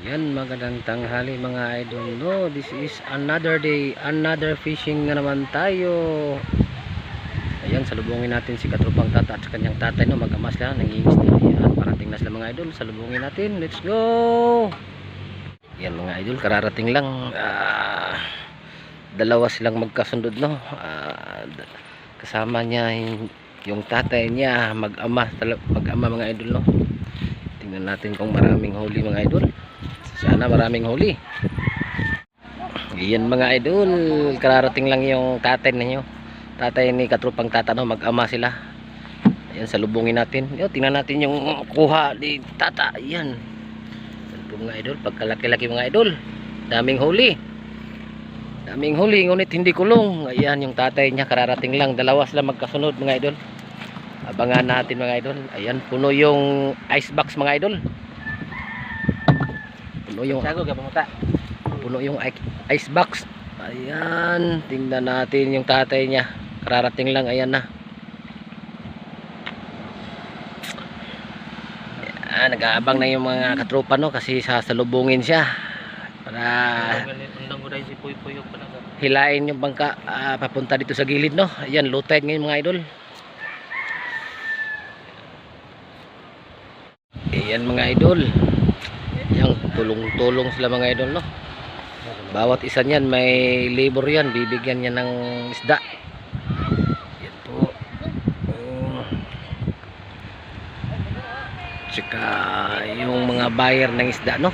Yan, magandang tanghali mga idol. No, this is another day, another fishing na naman tayo. Ayan, salubungin natin si Katrupang Tata at kanyang tatay. No, mag-amas lang, nanginis na. Ayan, parating na sila mga idol. Salubungin natin. Let's go! Yan mga idol, kararating lang. Ah, dalawa silang magkasundod, no? D- kasama niya yung, tatay niya, mag-ama, tala- mag-ama mga idol, no? Tingnan natin kung maraming huli mga idol. Sana maraming huli. Iyan mga idol, kararating lang yung tatay ninyo. Tatay ni Katrupang Tata no, mag-ama sila. Ayan, salubungin natin. Yo, tingnan natin yung kuha ni Tata. Yan mga idol, pagkalaki-laki mga idol. Daming huli. Daming huli, ngunit hindi kulong. Ayan, yung tatay niya kararating lang. Dalawa sila magkasunod mga idol. Abangan natin mga idol. Ayan, puno yung ice box mga idol. Puno yung Sago ka pamuta. puno yung ice box. Ayan, tingnan natin yung tatay niya. Kararating lang, ayan na. Ayan, nag-aabang na yung mga katropa no kasi sasalubungin siya para hilain yung bangka ah, papunta dito sa gilid no. Ayan, low tide ngayon mga idol. Ayan mga idol. Yang tulong-tulong sila mga idol no. Bawat isa niyan may labor yan, bibigyan niya ng isda. Yan po. Oh. Tsaka yung mga buyer ng isda no.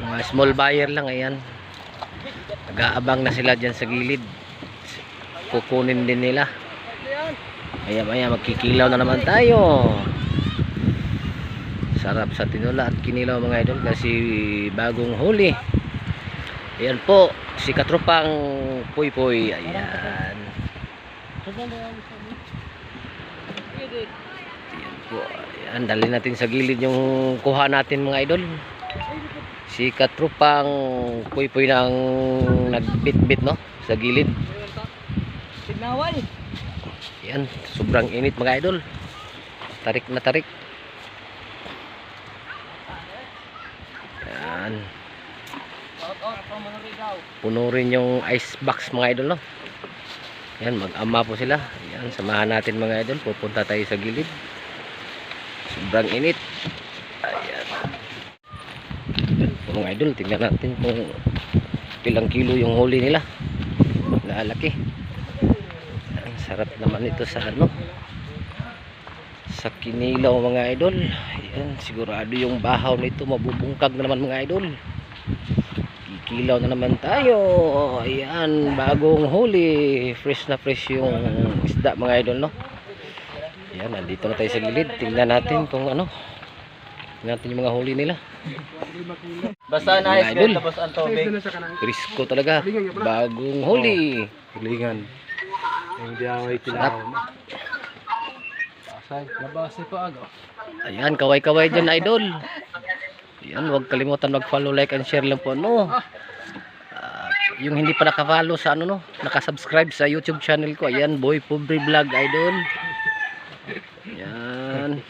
Mga small buyer lang ayan. Nag-aabang na sila dyan sa gilid. Kukunin din nila. Maya maya magkikilaw na naman tayo. Sarap sa tinula at kinilaw mga idol kasi bagong huli. Ayan po, si Katropang Puy Puy. Ayan. Ayan po. Ayan, dali natin sa gilid yung kuha natin mga idol. Si Katropang Puy Puy na ang nagbit-bit no sa gilid. Ayan, sobrang init mga idol. Tarik na tarik. Ayan. Puno rin yung ice box mga idol no? Yan mag-ama po sila. Yan samahan natin mga idol. Pupunta tayo sa gilid. Sobrang init. Ayan. Mga idol tingnan natin kung pilang kilo yung huli nila. Lalaki. Ang sarap naman ito sa ano sa kinilaw mga idol yan sigurado yung bahaw nito mabubungkag na naman mga idol Kikilaw na naman tayo. Ayan, bagong huli. Fresh na fresh yung isda mga idol, no? Ayan, nandito na tayo sa gilid. Tingnan natin kung ano. Tingnan natin yung mga huli nila. Basta Mga na ice idol. cream tapos ang tubig. Frisco talaga. Bagong huli. Tulingan. Hindi away Sarap. Nabase pa aga. Ayan, kaway-kaway dyan, idol. Ayan, huwag kalimutan mag-follow, like, and share lang po, no? Ah, yung hindi pa naka-follow sa ano, no? Naka-subscribe sa YouTube channel ko. Ayan, Boy Pobre Vlog, idol. Ayan.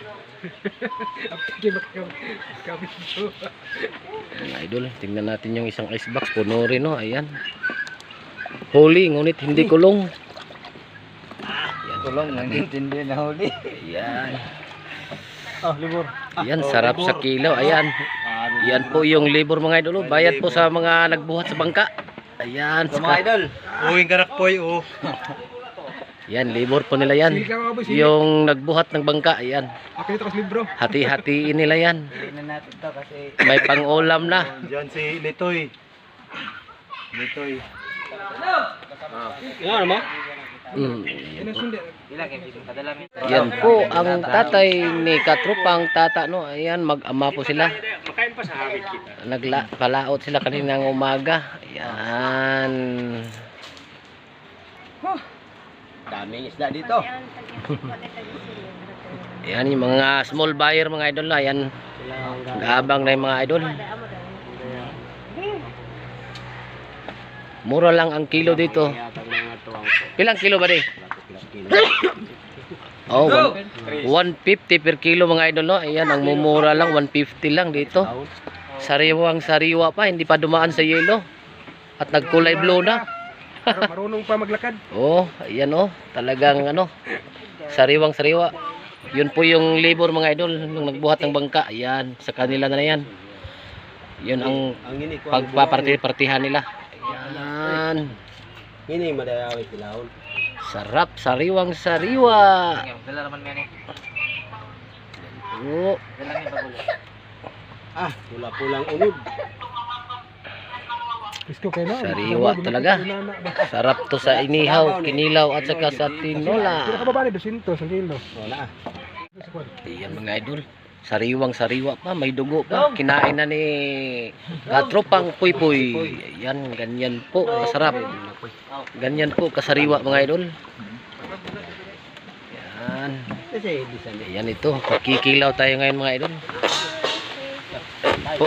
Ayan, idol. Tingnan natin yung isang icebox. Puno rin, no? Ayan. Huli, ngunit hindi kulong. Tulong nang intindi na huli. Ayan. Oh, libur. Ayan, sarap sa kilaw. Ayan. Yan po yung labor mga idol. oh. Bayad po sa mga nagbuhat sa bangka. Ayan. Sa mga idol. Uwing karakpoy o. Yan, labor po nila yan. Yung nagbuhat ng bangka. Libro. Hati-hatiin nila yan. Hindi na natin to kasi May pang-ulam na. Diyan si Litoy. Litoy. Ano mi. Yan po ang tatay ni Katrupang Tata. No? Ayan, mag-ama po sila. Nagla palaot sila kaninang umaga. Ayan. Daming isda dito. Ayan yung mga small buyer mga idol na. Ayan. Gabang na yung mga idol. Mura lang ang kilo dito. Ilang kilo ba di? Oh, one- 150 per kilo mga idol no. Ayan, ang mumura lang 150 lang dito. Sariwang sariwa pa, hindi pa dumaan sa yelo. At nagkulay blue na. Marunong pa maglakad. Oh, ayan oh, talagang ano, sariwang sariwa. Yun po yung labor mga idol, nung nagbuhat ng bangka. Ayan, sa kanila na yan. Yun ang Ang pagpaparti-partihan nila. Ayan. Ini madayawit tilahon. Sarap, sariwang sariwa. Dala naman mene. Oh, Dala ni bagulo. Ah, pula-pulang unod. Isko kayo na. sariwa talaga. Sarap to sa inihaw, kinilaw at saka sa tinola. Pinakababa ni 200 sa kilo. Wala. Ayan mga idol. Sariwang sariwa pa, may dugo pa. Kinain na ni katropang puy puy. Ayan, ganyan po, kasarap. Ganyan po, kasariwa mga idol. Ni. Ayan ito, kikilaw tayo ngayon mga idol. Po.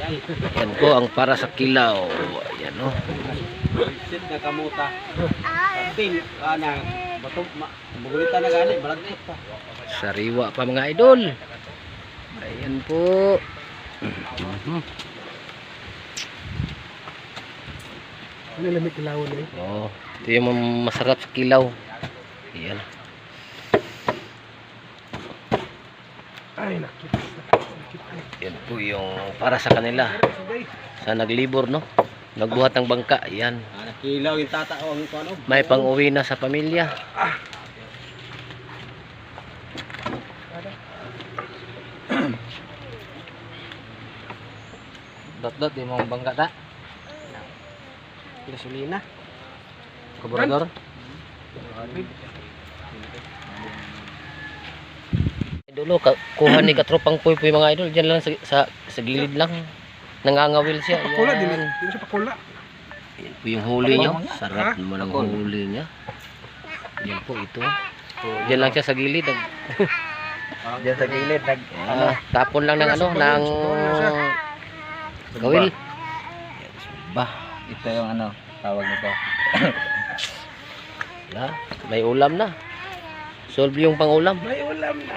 Yan. Po ang para sa kilaw. Ayan oh. Sit na kamuta. Tin ana bato ma. Bugulita na gani balag ni pa. Sariwa pa mga idol. Ayan po. Ano lamig kilawon eh. Oh, ito yung masarap sa kilaw. Ayan. Ay, nakit. Yan po yung para sa kanila. Sa naglibor, no? Nagbuhat ng bangka. Yan. Ana kilaw yung tatao ang ano. May pang-uwi na sa pamilya. Dot-dot, di mo bangka ta? Gasolina. Kaburador? Idolo, ka, kuha ni katropang puy puy mga idol. Diyan lang sa, sa, sa gilid lang. Nangangawil siya. Pakula din. Hindi siya pakula. Yan po yung huli niya. Sarap naman ang huli niya. Yan po ito. Diyan lang siya sa gilid. Diyan sa gilid nag ah, tapon lang ng ano, ng kawil. Ba, ito yung ano tawag nito. wala. May ulam na. Solve yung pangulam. May ulam na.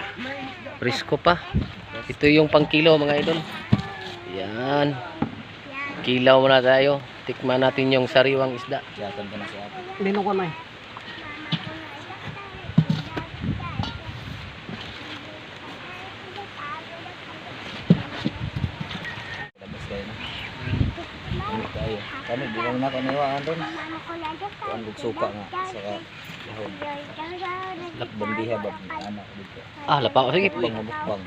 Presko pa. Ito yung pang kilo mga idol. Yan. Kilaw muna tayo. Tikman natin yung sariwang isda. Yatan ko na si ate. Lino ko na eh. Ini tayo. Kami mo na kaniwaan doon. Kuan suka nga sa lahon. Lak bandiha ba anak dito. Ah, lapa. Sige. Bang mabukbang.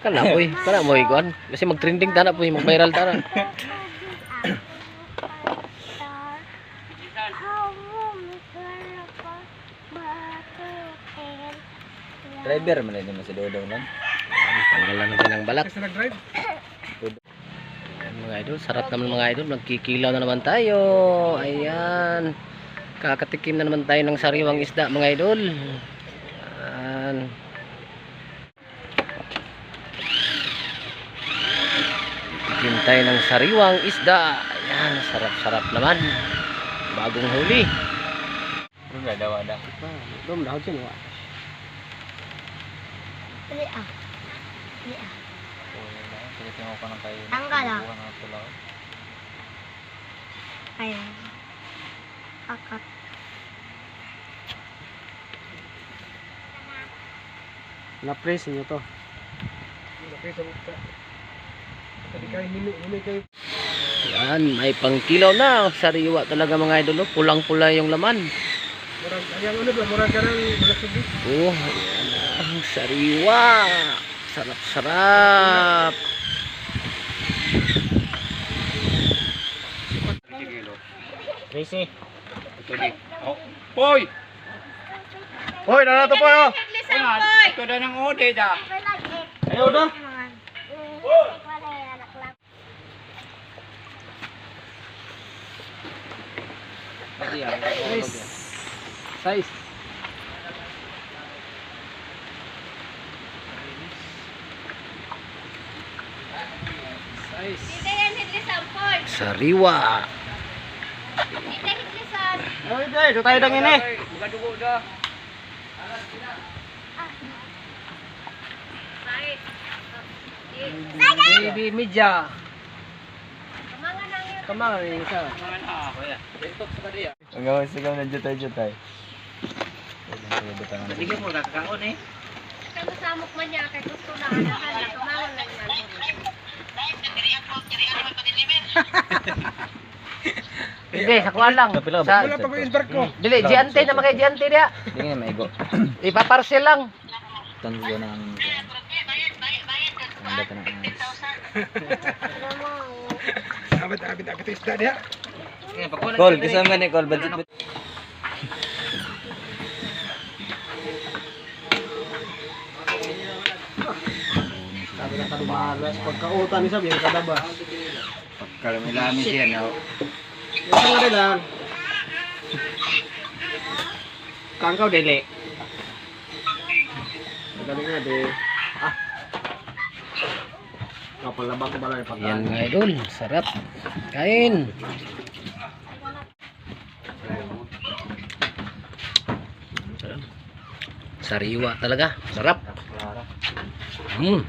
Kana boy. Kana mo ikuan. Kasi mag-trending tana po, mag-viral tana. Driver man din mo si Dodong lang. Tanggalan ng balat. Mga idol, sarap naman mga idol. Nagkikilaw na naman tayo. Ayan. Kakatikim na naman tayo ng sariwang isda mga idol. Ayan. Tikim tayo ng sariwang isda. Ayan, sarap-sarap naman. Bagong huli. Doon na daw ada. Dahon siya nawa. Sige tingo ka ng kayo. Tanggal ah. Ayan. Akat. Na-press niyo to. Na-press ang usta. Ayan, may pangkilaw na. Sariwa talaga mga idol. oh. Pulang-pula yung laman. Ano. Oh, ayan na. Ang sariwa. Sarap-sarap. Tracy. Poy! Poy, nanato po yo! Ito na ng ode da. Ayaw na! Size. Sariwa. Ay, day, ito tayo dang ini. Baby media. Kamangan rin siya. Ang gawa sigaw ng jutay-jutay. Bigyan mo kakakaon eh. Kaya masamok man niya, kaya gusto na anahan, kumangan lang yan. Hindi, sa kuwan lang. Kapila Sa, Wala pa ko yung barko. dili, giante na makay giante dia. Hindi nga maigo. Ipaparcel lang. Tanong ko na ang... Ang data na ang... Abit, abit, abit, isda diha. Call, kisam nga ni call. Budget, budget. Sabi na kadumalas, pagkautan ni sabi, kadaba. Kalau may lamin Ito nga rin lang. Kangkaw dili. Dali nga di. Ah. Kapalabang ko ba lang yung pagkain? Yan mga idol, sarap. Kain. Sariwa talaga, sarap. Hmm.